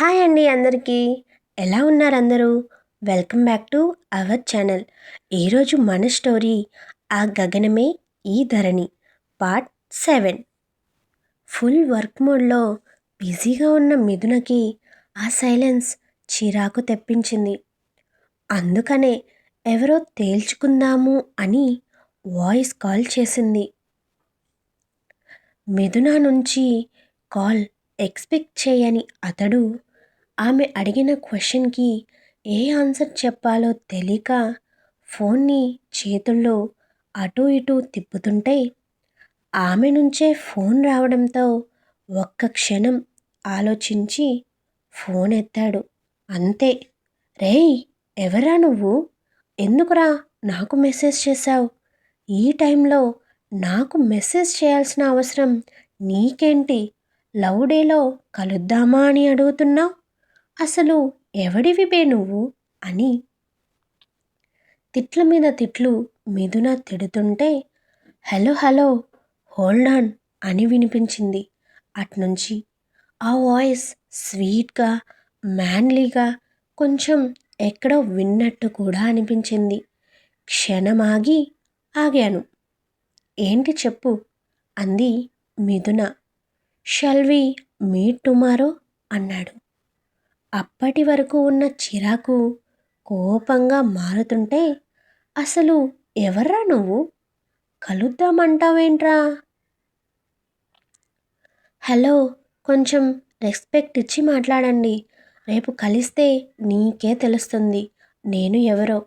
Hi అండి అందరికీ. ఎలా ఉన్నారు అందరూ? Welcome back to our channel. ఈరోజు మన స్టోరీ ఆ గగనమే ఈ ధరణి పార్ట్ సెవెన్. ఫుల్ వర్క్ మోడ్లో బిజీగా ఉన్న మిథునకి ఆ సైలెన్స్ చిరాకు తెప్పించింది. అందుకనే ఎవరో తేల్చుకుందాము అని వాయిస్ కాల్ చేసింది. మిథున నుంచి కాల్ ఎక్స్పెక్ట్ చేయని అతడు ఆమె అడిగిన క్వశ్చన్కి ఏ ఆన్సర్ చెప్పాలో తెలియక ఫోన్ని చేతుల్లో అటు ఇటు తిప్పుతుంటే ఆమె నుంచే ఫోన్ రావడంతో ఒక్క క్షణం ఆలోచించి ఫోన్ ఎత్తాడు. అంతే. రేయ్ ఎవరా నువ్వు? ఎందుకురా నాకు మెసేజ్ చేశావు? ఈ టైంలో నాకు మెసేజ్ చేయాల్సిన అవసరం నీకేంటి? లవ్ డేలో కలుద్దామా అని అడుగుతున్నావు? అసలు ఎవడివిబే నువ్వు? అని. తిట్ల మీద తిట్లు మిథున తిడుతుంటే హలో హలో హోల్డ్ ఆన్ అని వినిపించింది. అట్నుంచి ఆ వాయిస్ స్వీట్గా మ్యాన్లీగా కొంచెం ఎక్కడో విన్నట్టు కూడా అనిపించింది. క్షణమాగి ఆగాను. ఏంటి చెప్పు? అంది మిథున షల్వి మీట్ టుమారో? అన్నాడు. అప్పటి వరకు ఉన్న చిరాకు కోపంగా మారుతుంటే అసలు ఎవర్రా నువ్వు? కలుద్దామంటావేంట్రా? హలో కొంచెం రెస్పెక్ట్ ఇచ్చి మాట్లాడండి. రేపు కలిస్తే నీకే తెలుస్తుంది నేను ఎవరో.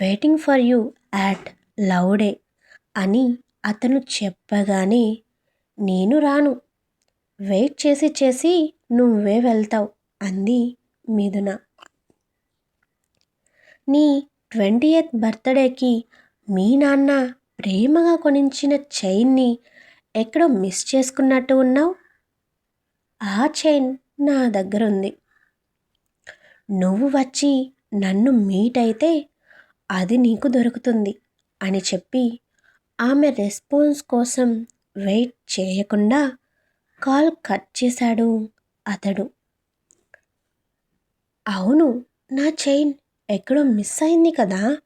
వెయిటింగ్ ఫర్ యూ యాట్ లౌడే అని అతను చెప్పగానే నేను రాను. వెయిట్ చేసి చేసి నువ్వే వెళ్తావు. అంది మిథున. నీ ట్వంటీ ఎయిత్ బర్త్డేకి మీ నాన్న ప్రేమగా కొనించిన చైన్ని ఎక్కడో మిస్ చేసుకున్నట్టు ఉన్నావు? ఆ చైన్ నా దగ్గర ఉంది నువ్వు వచ్చి నన్ను మీట్ అయితే అది నీకు దొరుకుతుంది అని చెప్పి ఆమె రెస్పాన్స్ కోసం వెయిట్ చేయకుండా కాల్ కట్ చేశాడు అతడు. అవును నా చైన్ ఎక్కడో మిస్ అయింది కదా.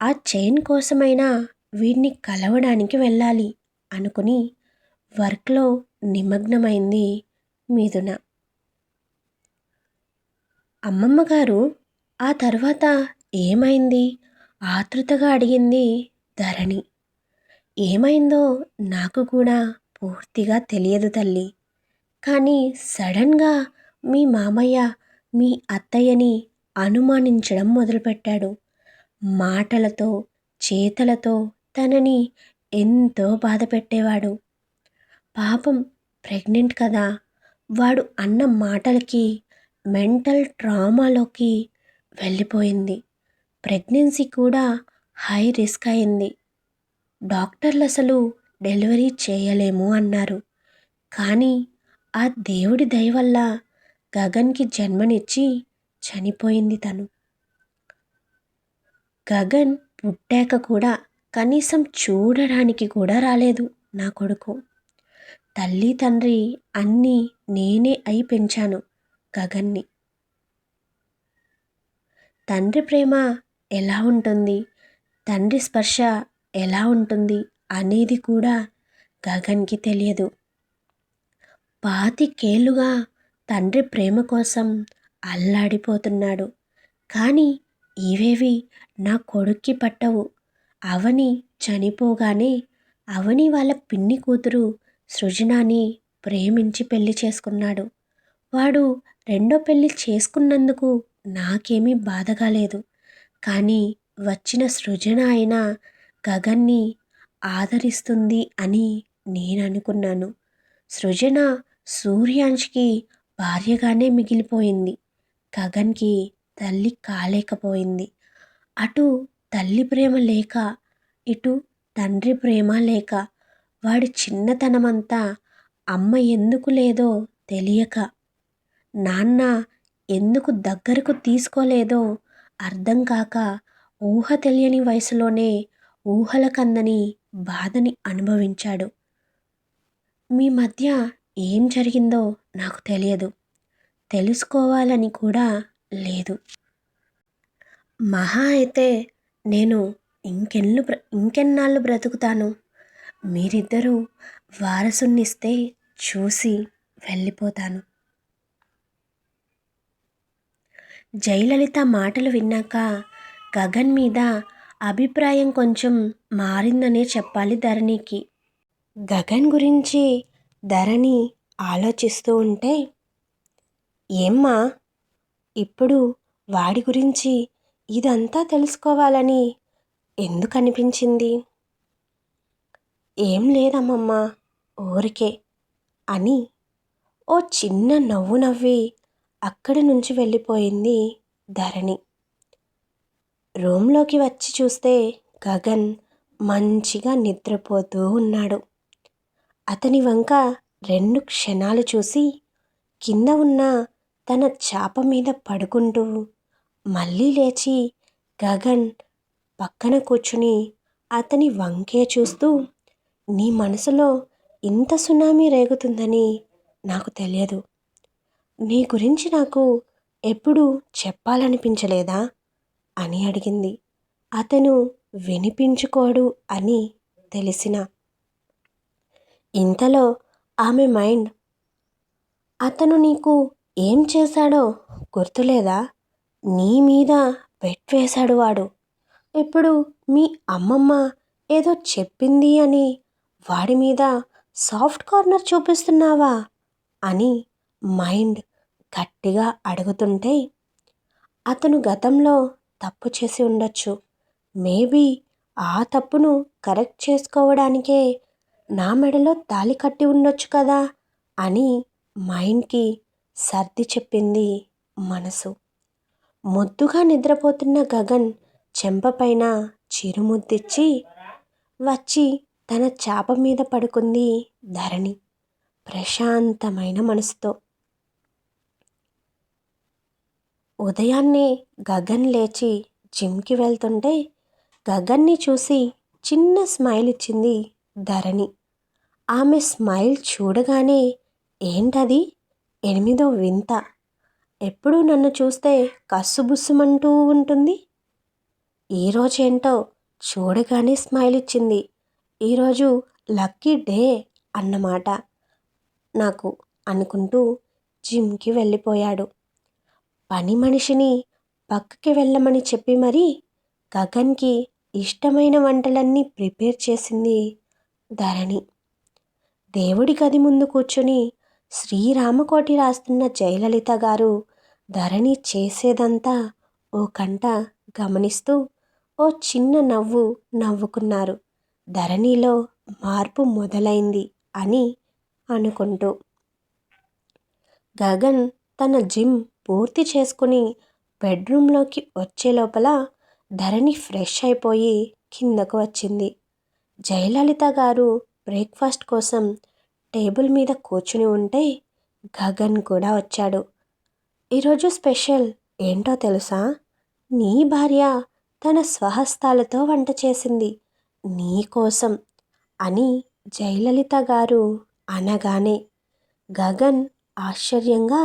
ఆ చైన్ కోసమైనా వీడిని కలవడానికి వెళ్ళాలి అనుకుని వర్క్లో నిమగ్నమైంది మీదున. అమ్మమ్మ గారు ఆ తర్వాత ఏమైంది? ఆతృతగా అడిగింది ధరణి. ఏమైందో నాకు కూడా పూర్తిగా తెలియదు తల్లి. కానీ సడన్గా మీ మామయ్య మీ అత్తయ్యని అనుమానించడం మొదలుపెట్టాడు. మాటలతో చేతలతో తనని ఎంతో బాధ పెట్టేవాడు పాపం ప్రెగ్నెంట్ కదా వాడు అన్న మాటలకి మెంటల్ ట్రామాలోకి వెళ్ళిపోయింది. ప్రెగ్నెన్సీ కూడా హై రిస్క్ అయింది. డాక్టర్లు అసలు డెలివరీ చేయలేము అన్నారు. కానీ ఆ దేవుడి దయ వల్ల గగన్కి జన్మనిచ్చి చనిపోయింది తను. గగన్ పుట్టాక కూడా కనీసం చూడడానికి కూడా రాలేదు నా కొడుకు. తల్లి తండ్రి అన్నీ నేనే అయి పెంచాను గగన్ని. తండ్రి ప్రేమ ఎలా ఉంటుంది? తండ్రి స్పర్శ ఎలా ఉంటుంది అనేది కూడా గగన్కి తెలియదు. పాతికేళ్ళుగా తండ్రి ప్రేమ కోసం అల్లాడిపోతున్నాడు. కానీ ఇవేవి నా కొడుక్కి పట్టవు. అవని చనిపోగానే అవని వాళ్ళ పిన్ని కూతురు సృజనాని ప్రేమించి పెళ్ళి చేసుకున్నాడు. వాడు రెండో పెళ్ళి చేసుకున్నందుకు నాకేమీ బాధగా లేదు. కానీ వచ్చిన సృజన అయిన గగన్ని ఆదరిస్తుంది అని నేను అనుకున్నాను సృజన సూర్యాంష్కి భార్యగానే మిగిలిపోయింది. గగన్కి తల్లి కాలేకపోయింది. అటు తల్లి ప్రేమ లేక ఇటు తండ్రి ప్రేమ లేక వాడి చిన్నతనమంతా అమ్మ ఎందుకు లేదో తెలియక నాన్న ఎందుకు దగ్గరకు తీసుకోలేదో అర్థం కాక ఊహ తెలియని వయసులోనే ఊహల కందని బాధని అనుభవించాడు. మీ మధ్య ఏం జరిగిందో నాకు తెలియదు. తెలుసుకోవాలని కూడా లేదు. మహా అయితే నేను ఇంకెన్ను బ్ర ఇంకెన్నాళ్ళు బ్రతుకుతాను. మీరిద్దరూ వారసునిస్తే చూసి వెళ్ళిపోతాను. జయలలిత మాటలు విన్నాక గగన్ మీద అభిప్రాయం కొంచెం మారిందనే చెప్పాలి ధరణికి. గగన్ గురించి ధరణి ఆలోచిస్తూ ఉంటే ఏమ్మా ఇప్పుడు వాడి గురించి ఇదంతా తెలుసుకోవాలని ఎందుకు అనిపించింది? ఏం లేదమ్మమ్మా ఊరికే అని ఓ చిన్న నవ్వు నవ్వి అక్కడి నుంచి వెళ్ళిపోయింది ధరణి. రూమ్లోకి వచ్చి చూస్తే గగన్ మంచిగా నిద్రపోతూ ఉన్నాడు. అతని వంక రెండు క్షణాలు చూసి కింద ఉన్న తన చాప మీద పడుకుంటూ మళ్ళీ లేచి గగన్ పక్కన కూర్చుని అతని వంకే చూస్తూ నీ మనసులో ఇంత సునామీ రేగుతుందని నాకు తెలియదు. నీ గురించి నాకు ఎప్పుడు చెప్పాలనిపించలేదా? అని అడిగింది. అతను వినిపించుకోడు అని తెలిసిన ఇంతలో ఆమె మైండ్ అతను నీకు ఏం చేశాడో గుర్తులేదా? నీ మీద బెట్ వేశాడు వాడు. ఇప్పుడు మీ అమ్మమ్మ ఏదో చెప్పింది అని వాడి మీద సాఫ్ట్ కార్నర్ చూపిస్తున్నావా? అని మైండ్ గట్టిగా అడుగుతుంటే అతను గతంలో తప్పు చేసి ఉండొచ్చు. మేబీ ఆ తప్పును కరెక్ట్ చేసుకోవడానికే నా మెడలో తాలి కట్టి ఉండొచ్చు కదా అని మైండ్కి సర్ది చెప్పింది మనసు. ముద్దుగా నిద్రపోతున్న గగన్ చెంపపైన చిరుముద్దిచ్చి వచ్చి తన చాప మీద పడుకుంది ధరణి. ప్రశాంతమైన మనసుతో. ఉదయాన్నే గగన్ లేచి జిమ్కి వెళ్తుంటే గగన్ని చూసి చిన్న స్మైల్ ఇచ్చింది ధరణి. ఆమె స్మైల్ చూడగానే ఏంటది? ఎనిమిదో వింత. ఎప్పుడూ నన్ను చూస్తే కస్సుబుస్సుమంటూ ఉంటుంది? ఈరోజేంటో చూడగానే స్మైల్ ఇచ్చింది. ఈరోజు లక్కీ డే అన్నమాట. నాకు అనుకుంటూ జిమ్కి వెళ్ళిపోయాడు. పని మనిషిని పక్కకి వెళ్ళమని చెప్పి మరీ గగన్కి ఇష్టమైన వంటలన్నీ ప్రిపేర్ చేసింది ధరణి. దేవుడి గది ముందు కూర్చుని శ్రీరామకోటి రాస్తున్న జయలలిత గారు ధరణి చేసేదంతా ఓ కంట గమనిస్తూ ఓ చిన్న నవ్వు నవ్వుకున్నారు. ధరణిలో మార్పు మొదలైంది అని అనుకుంటూ. గగన్ తన జిమ్ పూర్తి చేసుకుని బెడ్రూమ్లోకి వచ్చే లోపల ధరణి ఫ్రెష్ అయిపోయి కిందకు వచ్చింది. జయలలిత గారు బ్రేక్ఫాస్ట్ కోసం టేబుల్ మీద కూర్చుని ఉంటే గగన్ కూడా వచ్చాడు. ఈరోజు స్పెషల్ ఏంటో తెలుసా? నీ భార్య తన స్వహస్తాలతో వంట చేసింది. నీ కోసం అని జయలలిత గారు అనగానే గగన్ ఆశ్చర్యంగా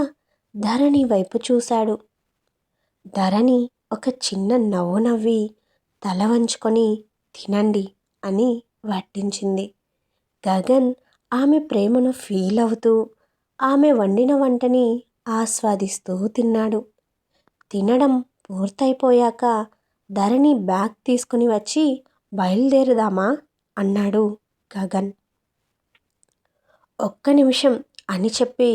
ధరణి వైపు చూశాడు. ధరణి ఒక చిన్న నవ్వు నవ్వి తల వంచుకొని తినండి అని వడ్డించింది గగన్ ఆమె ప్రేమను ఫీల్ అవుతూ ఆమె వండిన వంటని ఆస్వాదిస్తూ తిన్నాడు. తినడం పూర్తయిపోయాక ధరణి బ్యాగ్ తీసుకుని వచ్చి బయలుదేరుదామా? అన్నాడు గగన్. ఒక్క నిమిషం అని చెప్పి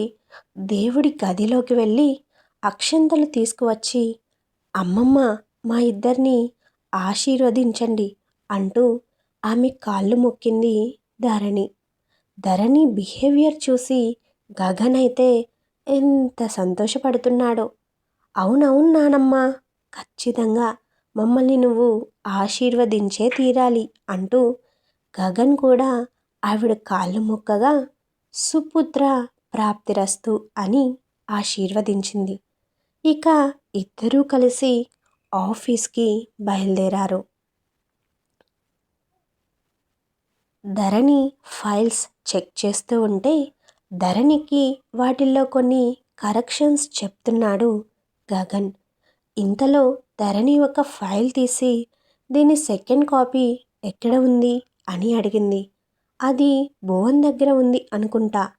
దేవుడి గదిలోకి వెళ్ళి అక్షంతలు తీసుకువచ్చి అమ్మమ్మ మా ఇద్దరిని ఆశీర్వదించండి అంటూ ఆమె కాళ్ళు మొక్కింది ధరణి. ధరణి బిహేవియర్ చూసి గగన్ అయితే ఎంత సంతోషపడుతున్నాడో. అవునవును నానమ్మ ఖచ్చితంగా మమ్మల్ని నువ్వు ఆశీర్వదించే తీరాలి అంటూ గగన్ కూడా ఆవిడ కాళ్ళు మొక్కగా సుపుత్ర ప్రాప్తిరస్తు అని ఆశీర్వదించింది. ఇక ఇద్దరూ కలిసి ఆఫీస్కి బయలుదేరారు. ధరణి ఫైల్స్ చెక్ చేస్తూ ఉంటే ధరణికి వాటిల్లో కొన్ని కరెక్షన్స్ చెప్తున్నాడు గగన్. ఇంతలో ధరణి ఒక ఫైల్ తీసి దీని సెకండ్ కాపీ ఎక్కడ ఉంది? అని అడిగింది. అది భువన్ దగ్గర ఉంది అనుకుంటా.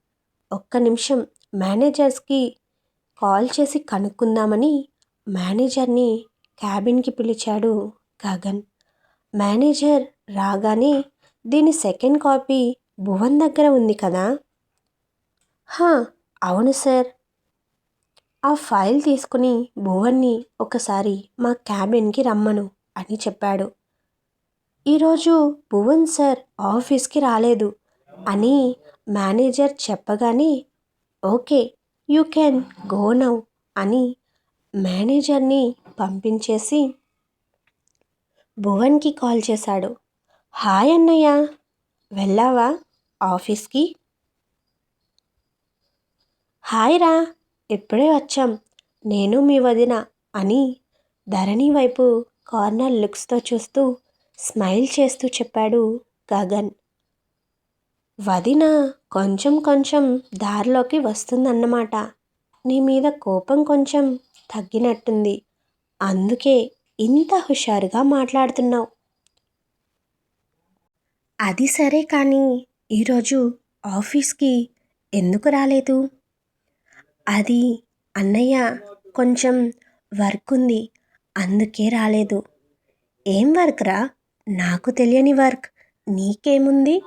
ఒక్క నిమిషం మేనేజర్స్కి కాల్ చేసి కనుక్కుందామని మేనేజర్ని క్యాబిన్కి పిలిచాడు గగన్. మేనేజర్ రాగానే దీని సెకండ్ కాపీ భువన్ దగ్గర ఉంది కదా? హా అవును సార్. ఆ ఫైల్ తీసుకుని భువన్ని ఒకసారి మా క్యాబిన్కి రమ్మను అని చెప్పాడు. ఈరోజు భువన్ సార్ ఆఫీస్కి రాలేదు అని మేనేజర్ చెప్పగానే okay you can go now అని మేనేజర్ని పంపించేసి భువన్కి కాల్ చేశాడు. హాయ్ అన్నయ్య. వెళ్ళావా ఆఫీస్కి? హాయ్ రా. ఇప్పుడే వచ్చాం. నేను మీ వదిన అని ధరణి వైపు కార్నర్ లుక్స్తో చూస్తూ స్మైల్ చేస్తూ చెప్పాడు గగన్. వదిన కొంచెం కొంచెం దారిలోకి వస్తుందన్నమాట. నీ మీద కోపం కొంచెం తగ్గినట్టుంది. అందుకే ఇంత హుషారుగా మాట్లాడుతున్నావు. అది సరే కానీ ఈరోజు ఆఫీస్కి ఎందుకు రాలేదు? అది అన్నయ్య కొంచెం వర్క్ ఉంది అందుకే రాలేదు. ఏం వర్క్ రా? నాకు తెలియని వర్క్. నీకేముంది?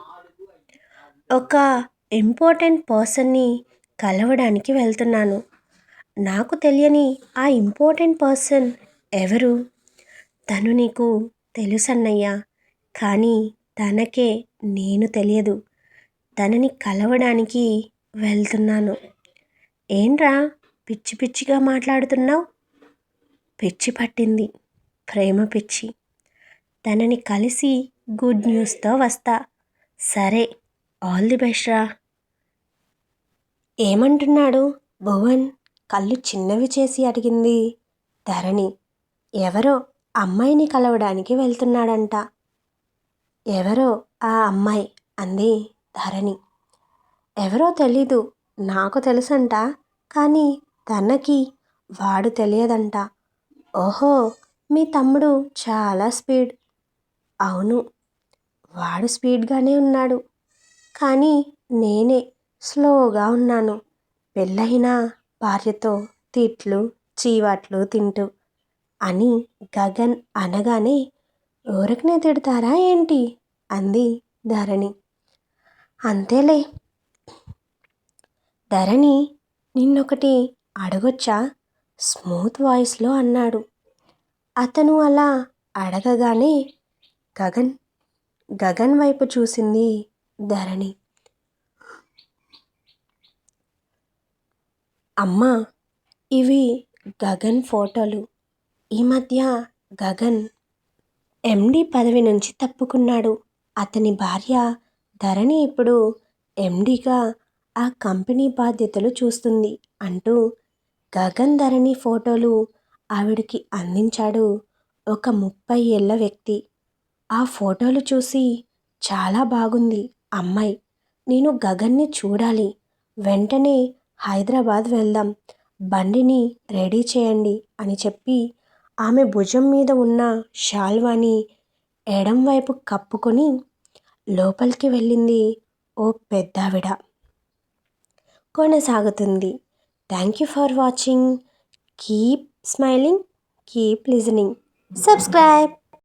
ఒక ఇంపార్టెంట్ పర్సన్ని కలవడానికి వెళ్తున్నాను. నాకు తెలియని ఆ ఇంపార్టెంట్ పర్సన్ ఎవరు? తను నీకు తెలుసన్నయ్యా. కానీ తనకే నేను తెలియదు. తనని కలవడానికి వెళ్తున్నాను. ఏంట్రా పిచ్చి పిచ్చిగా మాట్లాడుతున్నావు? పిచ్చి పట్టింది. ప్రేమ పిచ్చి. తనని కలిసి గుడ్ న్యూస్తో వస్తా. సరే ఆల్ ది బెస్ట్ రా. ఏమంటున్నాడు భువన్? కళ్ళు చిన్నవి చేసి అడిగింది ధరణి. ఎవరో అమ్మాయిని కలవడానికి వెళ్తున్నాడంట. ఎవరో ఆ అమ్మాయి అంది ధరణి. ఎవరో తెలీదు నాకు తెలుసంట. కానీ తనకి వాడు తెలియదంట. ఓహో మీ తమ్ముడు చాలా స్పీడ్. అవును వాడు స్పీడ్గానే ఉన్నాడు. కానీ నేనే స్లోగా ఉన్నాను. పెళ్ళైన భార్యతో తిట్లు చీవాట్లు తింటూ అని గగన్ అనగానే ఊరకనే తిడతారా ఏంటి? అంది ధరణి. అంతేలే. ధరణి నిన్నొకటి అడగొచ్చా? స్మూత్ వాయిస్లో అన్నాడు. అతను అలా అడగగానే గగన్ గగన్ వైపు చూసింది ధరణి. అమ్మా ఇవి గగన్ ఫోటోలు. ఈ మధ్య గగన్ ఎండి పదవి నుంచి తప్పుకున్నాడు. అతని భార్య ధరణి ఇప్పుడు ఎండిగా ఆ కంపెనీ బాధ్యతలు చూస్తుంది అంటూ గగన్ ధరణి ఫోటోలు ఆవిడికి అందించాడు ఒక ముప్పై ఏళ్ళ వ్యక్తి. ఆ ఫోటోలు చూసి చాలా బాగుంది అమ్మాయి. నేను గగన్ని చూడాలి. వెంటనే హైదరాబాద్ వెళ్దాం. బండిని రెడీ చేయండి అని చెప్పి ఆమె భుజం మీద ఉన్న శాల్వాని ఎడం వైపు కప్పుకొని లోపలికి వెళ్ళింది ఓ పెద్దావిడ. కొనసాగుతుంది. Thank you for watching. Keep smiling keep listening. Subscribe.